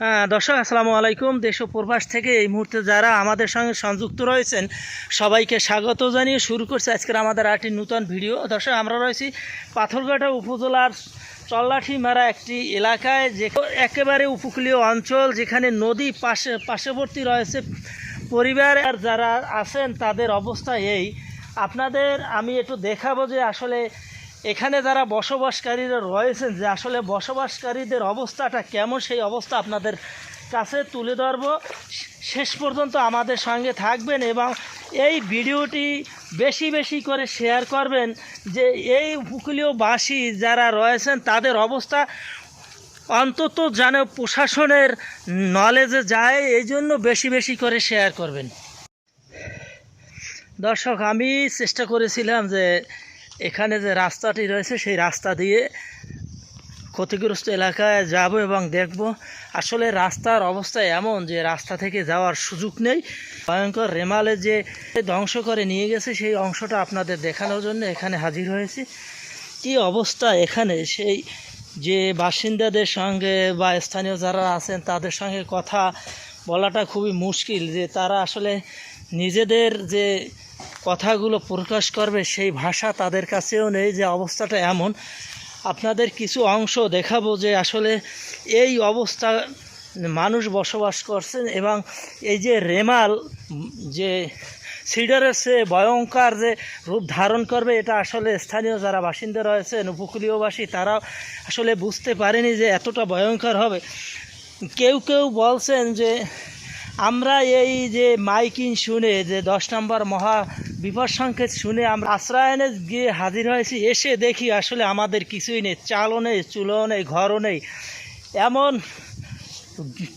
হ্যাঁ, দর্শক আসসালামু আলাইকুম। দেশ ও প্রবাস থেকে এই মুহূর্তে যারা আমাদের সঙ্গে সংযুক্ত রয়েছেন সবাইকে স্বাগত জানিয়ে শুরু করছে আজকের আমাদের আরেকটি নূতন ভিডিও। দর্শক আমরা রয়েছি পাথরঘাটা উপজেলার চল্লাঠি মারা একটি এলাকায় যে একেবারে উপকূলীয় অঞ্চল যেখানে নদী পাশে পার্শ্ববর্তী রয়েছে পরিবার। আর যারা আছেন তাদের অবস্থা এই। আপনাদের আমি একটু দেখাবো যে আসলে এখানে যারা বসবাসকারীরা রয়েছেন যে আসলে বসবাসকারীদের অবস্থাটা কেমন, সেই অবস্থা আপনাদের কাছে তুলে ধরবো। শেষ পর্যন্ত আমাদের সঙ্গে থাকবেন এবং এই ভিডিওটি বেশি বেশি করে শেয়ার করবেন যে এই উপকূলীয় বাসী যারা রয়েছেন, তাদের অবস্থা অন্তত যেন প্রশাসনের নলেজে যায়, এই জন্য বেশি বেশি করে শেয়ার করবেন। দর্শক, আমি চেষ্টা করেছিলাম যে এখানে যে রাস্তাটি রয়েছে, সেই রাস্তা দিয়ে ক্ষতিগ্রস্ত এলাকায় যাব এবং দেখব। আসলে রাস্তার অবস্থা এমন যে রাস্তা থেকে যাওয়ার সুযোগ নেই। ভয়ঙ্কর রেমালে যে ধ্বংস করে নিয়ে গেছে, সেই অংশটা আপনাদের দেখানোর জন্য এখানে হাজির হয়েছি। কী অবস্থা এখানে? সেই যে বাসিন্দাদের সঙ্গে বা স্থানীয় যারা আছেন, তাদের সঙ্গে কথা বলাটা খুবই মুশকিল যে তারা আসলে নিজেদের যে কথাগুলো প্রকাশ করবে সেই ভাষা তাদের কাছেও নেই যে অবস্থাটা এমন। আপনাদের কিছু অংশ দেখাবো যে আসলে এই অবস্থা মানুষ বসবাস করছেন এবং এই যে রেমাল, যে সিডারের সে ভয়ঙ্কর যে রূপ ধারণ করবে, এটা আসলে স্থানীয় যারা বাসিন্দা রয়েছেন, উপকূলীয়বাসী তারা আসলে বুঝতে পারেনি যে এতটা ভয়ঙ্কর হবে। কেউ কেউ বলছেন যে আমরা এই যে মাইকিং শুনে, যে দশ নম্বর মহা বিপদ সংকেত শুনে আমরা আশ্রয়নে গিয়ে হাজির হয়েছি, এসে দেখি আসলে আমাদের কিছুই নেই, চালও নেই, চুলও নেই, ঘরও নেই। এমন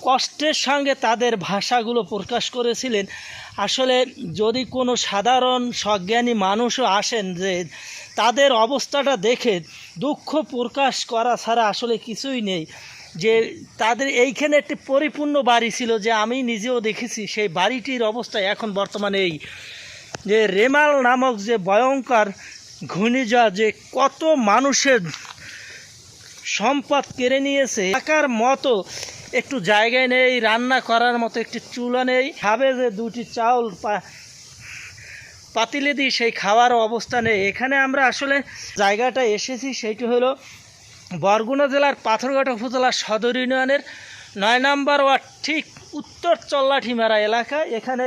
কষ্টের সঙ্গে তাদের ভাষাগুলো প্রকাশ করেছিলেন। আসলে যদি কোনো সাধারণ সজ্ঞানী মানুষও আসেন যে তাদের অবস্থাটা দেখে দুঃখ প্রকাশ করা ছাড়া আসলে কিছুই নেই। যে তাদের এইখানে একটি পরিপূর্ণ বাড়ি ছিল যে আমি নিজেও দেখেছি, সেই বাড়িটির অবস্থা এখন বর্তমানে এই। যে রেমাল নামক যে ভয়ঙ্কর ঘূর্ণিঝড় যে কত মানুষের সম্পদ কেড়ে নিয়েছে, থাকার মতো একটু জায়গায় নেই, রান্না করার মতো একটি চুলা নেই। খাবে যে দুটি চাউল পাতিলে দিই, সেই খাওয়ার অবস্থা নেই। এখানে আমরা আসলে জায়গাটা এসেছি, সেইটি হলো বরগুনা জেলার পাথরঘাটা উপজেলার সদর ইউনিয়নের নয় নম্বর ওয়ার্ড, ঠিক উত্তর চল্লাঠিমারা এলাকা। এখানে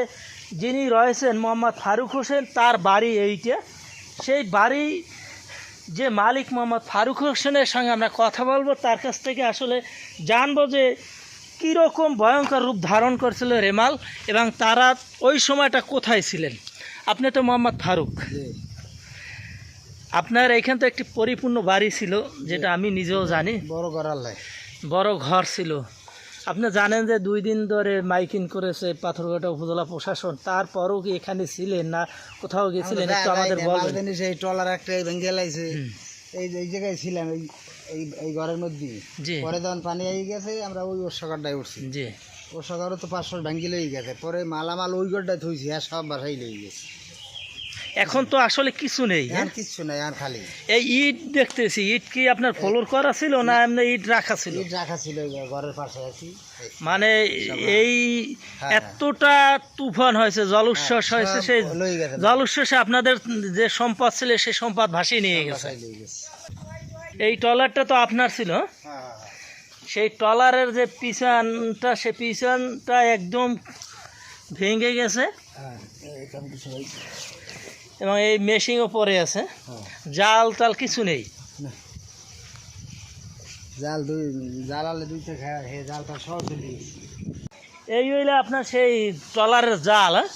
যিনি রয়েছেন মোহাম্মদ ফারুক হোসেন, তার বাড়ি এইটা। সেই বাড়ি যে মালিক মোহাম্মদ ফারুক হোসেনের সঙ্গে আমরা কথা বলব, তার কাছ থেকে আসলে জানব যে কীরকম ভয়ঙ্কর রূপ ধারণ করছিল রেমাল এবং তারা ওই সময়টা কোথায় ছিলেন। আপনি তো মোহাম্মদ ফারুক। আপনার এইখান তো একটি পরিপূর্ণ বাড়ি ছিল যেটা আমি নিজেও জানি। বড় লাই। বড় ঘর ছিল। আপনি জানেন যে দুই দিন ধরে মাইকিং করেছে পাথরঘাটা উপজেলা প্রশাসন তারপরও কি এখানে ছিলেন না? কোথাও গেছিলেন? একটু আমাদের বলবেন। সেই ট্রলার একটা ভেঙে লাইছে। এই এই জায়গায় ছিলাম এই এই এই ঘরের মধ্যে। পরে যখন পানি আই গেছে আমরা ওই ওর উঠছি। জি। ওর সকারও তো পাঁচশো ভাঙ্গি লই গেছে। পরে মালামাল ওই ঘরটায় থইছি হ্যাঁ সব বাসাই লেগে গেছে। এখন তো আসলে কিছু নেই হ্যাঁ? আর কিচ্ছু নাই আর খালি। এই ইট দেখতেছি ইট কি আপনার ফলোর করা ছিল না এমনি ইট রাখা ছিল? ইট রাখা ছিল ঘরের পাশে আছি। মানে এই হ্যাঁ। এতটা তুফান হয়েছে জলোচ্ছ্বাস হয়েছে সেই জলোচ্ছ্বাসে আপনাদের যে সম্পদ ছিল সেই সম্পদ ভাসিয়ে নিয়ে গেছে। এই ট্রলারটা তো আপনার ছিল হ্যাঁ? হ্যাঁ। সেই ট্রলারের যে পিছনটা সে পিছনটা একদম ভেঙে গেছে। হ্যাঁ কিছু এবং এই মেশিনও পরে আছে। জাল টাল কিছু নেই। জাল দুই জাল আলে দুইটা খায় হে জালটা দিলি এই হইলে আপনার সেই ট্রলারের জাল হ্যাঁ?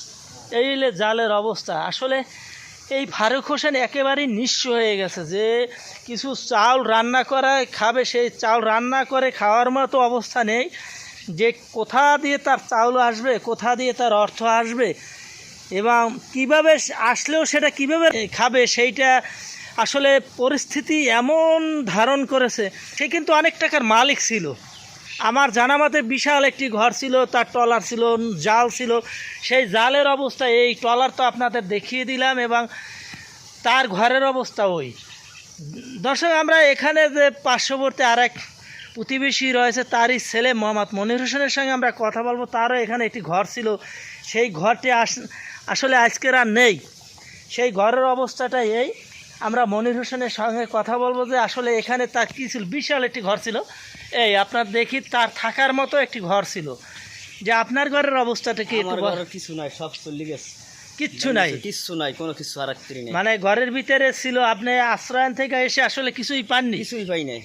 এই হইলে জালের অবস্থা। আসলে এই ফারুক হোসেন একেবারেই নিঃস্ব হয়ে গেছে যে কিছু চাউল রান্না করায় খাবে সেই চাউল রান্না করে খাওয়ার মতো অবস্থা নেই। যে কোথা দিয়ে তার চাউল আসবে কোথা দিয়ে তার অর্থ আসবে এবং কীভাবে আসলেও সেটা কীভাবে খাবে সেইটা আসলে পরিস্থিতি এমন ধারণ করেছে। সে কিন্তু অনেক টাকার মালিক ছিল। আমার জানা মতে বিশাল একটি ঘর ছিল, তার ট্রলার ছিল, জাল ছিল। সেই জালের অবস্থা, এই ট্রলার তো আপনাদের দেখিয়ে দিলাম এবং তার ঘরের অবস্থা ওই। দর্শক, আমরা এখানে যে পার্শ্ববর্তী আর এক প্রতিবেশী রয়েছে, তারই ছেলে মোহাম্মদ মনির হোসেনের সঙ্গে আমরা কথা বলব। তারও এখানে একটি ঘর ছিল। সেই ঘরটি আস- আসলে আজকের আর নেই। সেই ঘরের অবস্থাটা এই। আমরা মনির হোসেনের সঙ্গে কথা বলব যে আসলে এখানে তার কী ছিল? বিশাল একটি ঘর ছিল। এই আপনার দেখি তার থাকার মতো একটি ঘর ছিল। যে আপনার ঘরের অবস্থাটা কি কিছু নাই সব চলে গেছে। কিচ্ছু নাই? কিচ্ছু নাই কোনো কিছু আর মানে ঘরের ভিতরে ছিল আপনি আশ্রয়ন থেকে এসে আসলে কিছুই পাননি? কিছুই পাই নাই।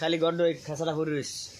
খালি গড্ড খাঁচাটা পরে রয়েছে।